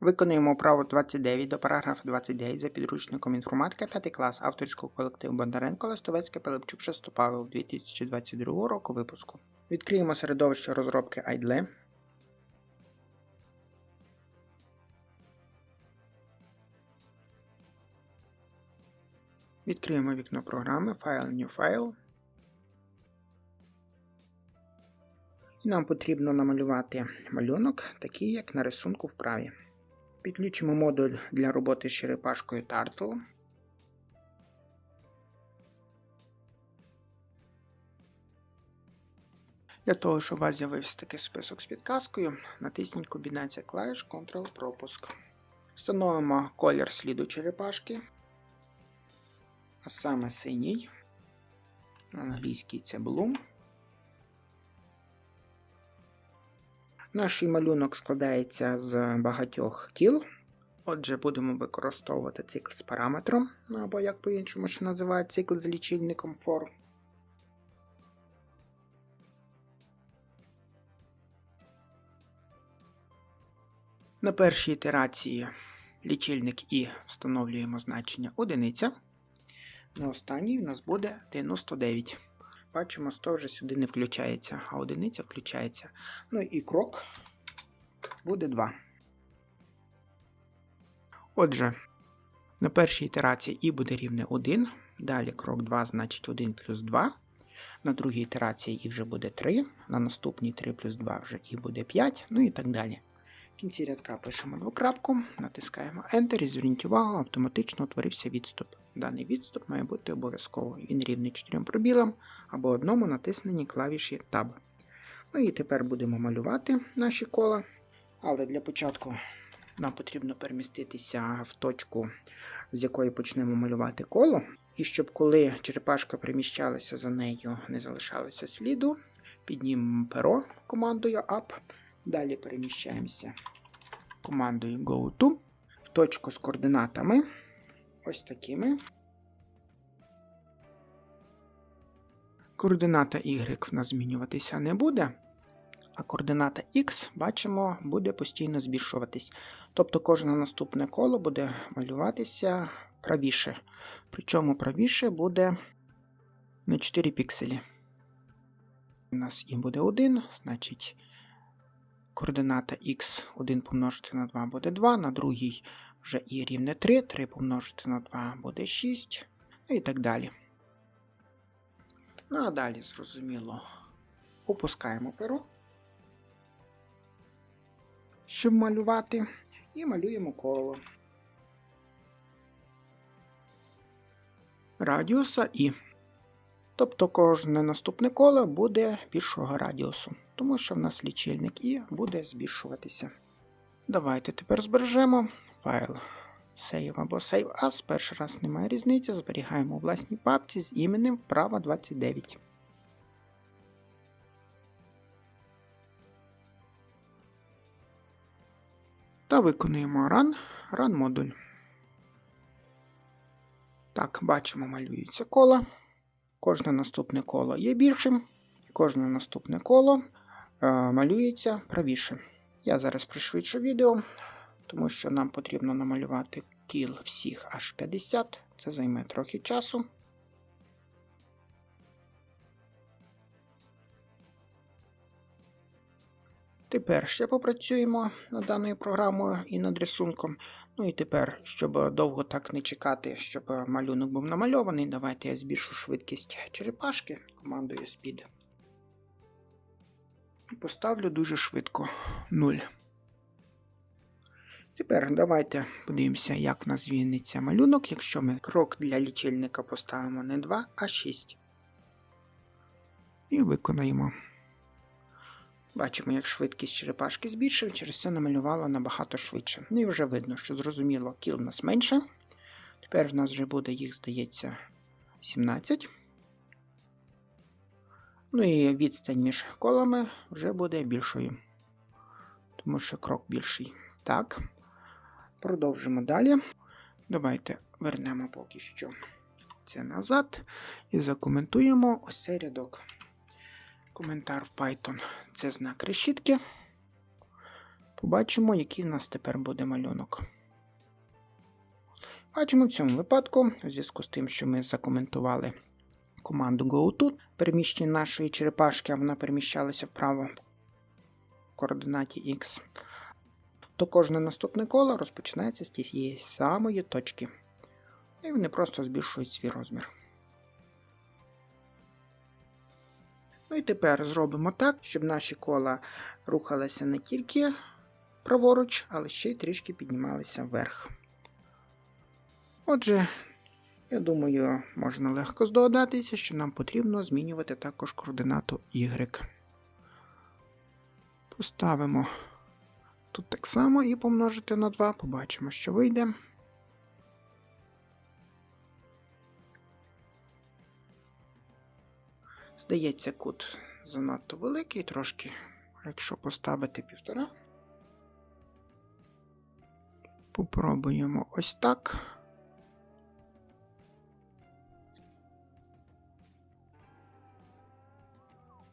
Виконуємо право 29 до параграфу 29 за підручником інформатика 5 клас авторського колективу Бондаренко Листовецьке Пилипчук Шестопалов 2022 року випуску. Відкриємо середовище розробки IDLE. Відкриємо вікно програми File New File. І нам потрібно намалювати малюнок, такий як на рисунку вправі. Підключимо модуль для роботи з черепашкою Turtle. Для того, щоб у вас з'явився такий список з підказкою, натисніть комбінація клавіш Ctrl-пропуск. Встановимо колір сліду черепашки, а саме синій. Англійський це Bloom. Наш малюнок складається з багатьох кіл. Отже, будемо використовувати цикл з параметром, ну або як по-іншому ще називають цикл з лічильником for. На першій ітерації лічильник і встановлюємо значення одиниця. На останній у нас буде 99. Бачимо, 100 вже сюди не включається, а одиниця включається. Ну і крок буде 2. Отже, на першій ітерації і буде рівне 1. Далі крок 2, значить 1 плюс 2. На другій ітерації і вже буде 3. На наступній 3 плюс 2 вже і буде 5, ну і так далі. В кінці рядка пишемо двокрапку, натискаємо Enter і зверніть увагу, автоматично утворився відступ. Даний відступ має бути обов'язково. Він рівний 4 пробілам або одному натисненні клавіші Tab. Ну і тепер будемо малювати наші кола. Але для початку нам потрібно переміститися в точку, з якої почнемо малювати коло. І щоб коли черепашка переміщалася за нею, не залишалося сліду, піднімемо перо командою Up. Далі переміщаємося командою GoTo в точку з координатами. Ось такими. Координата Y в нас змінюватися не буде, а координата X, бачимо, буде постійно збільшуватись. Тобто кожне наступне коло буде малюватися правіше. Причому правіше буде на 4 пікселі. У нас і буде 1, значить координата x 1 помножити на 2 буде 2, на другій вже і рівне 3, 3 помножити на 2 буде 6, ну і так далі. Ну а далі, зрозуміло, опускаємо перо, щоб малювати, і малюємо коло. Радіуса і. Тобто кожне наступне коло буде більшого радіусу, тому що в нас лічильник і буде збільшуватися. Давайте тепер збережемо файл Save або Save As. Перший раз немає різниці, зберігаємо у власній папці з іменем вправа 29. Та виконуємо Run, Run модуль. Так, бачимо, малюється коло. Кожне наступне коло є більшим, і кожне наступне коло малюється правіше. Я зараз пришвидшу відео, тому що нам потрібно намалювати кіл всіх аж 50. Це займе трохи часу. Тепер ще попрацюємо над даною програмою і над рисунком. Ну і тепер, щоб довго так не чекати, щоб малюнок був намальований, давайте я збільшу швидкість черепашки командою Speed. Поставлю дуже швидко 0. Тепер давайте подивимося, як зміниться малюнок, якщо ми крок для лічильника поставимо не 2, а 6. І виконаємо. Бачимо, як швидкість черепашки збільшив, через це намалювало набагато швидше. Ну і вже видно, що зрозуміло, кіл в нас менше. Тепер в нас вже буде їх, здається, 17. Ну і відстань між колами вже буде більшою. Тому що крок більший. Так. Продовжимо далі. Давайте вернемо поки що це назад і закоментуємо ось цей рядок. Коментар в Python це знак решітки. Побачимо, який в нас тепер буде малюнок. Бачимо в цьому випадку, у зв'язку з тим, що ми закоментували команду GoTo, переміщення нашої черепашки, а вона переміщалася вправо в координаті X, то кожне наступне коло розпочинається з тієї самої точки. І вони просто збільшують свій розмір. Ну і тепер зробимо так, щоб наші кола рухалися не тільки праворуч, але ще й трішки піднімалися вверх. Отже, я думаю, можна легко здогадатися, що нам потрібно змінювати також координату Y. Поставимо тут так само і помножити на 2, побачимо, що вийде. Здається, кут занадто великий трошки. А якщо поставити півтора, попробуємо ось так.